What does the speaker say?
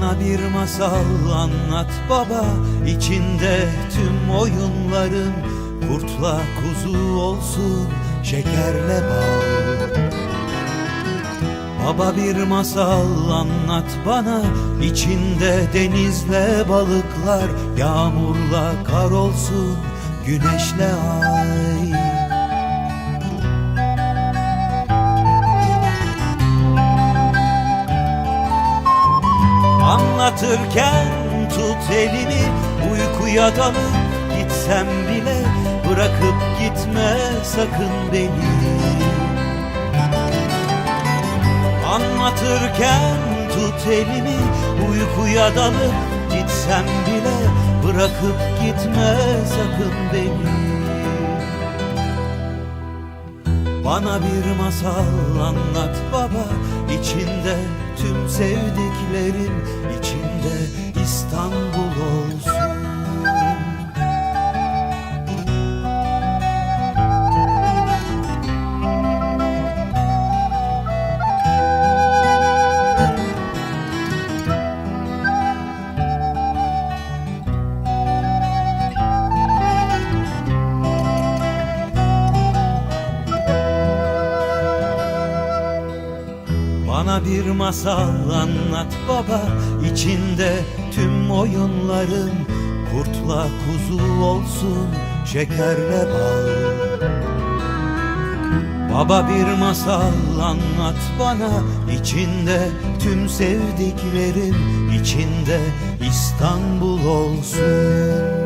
Bana bir masal anlat baba içinde tüm oyunların Kurtla kuzu olsun şekerle bal. Baba bir masal anlat bana içinde denizle balıklar Yağmurla kar olsun güneşle ay Anlatırken tut elimi uykuya dalıp gitsem bile Bırakıp gitme sakın beni. Anlatırken tut elimi uykuya dalıp gitsem bile Bırakıp gitme sakın beni. Bana bir masal anlat baba içinde tüm sevdiklerin İstanbul Bana bir masal anlat baba. İçinde tüm oyunların Kurtla kuzu olsun şekerle bal. Baba bir masal anlat bana. İçinde tüm sevdiklerin içinde İstanbul olsun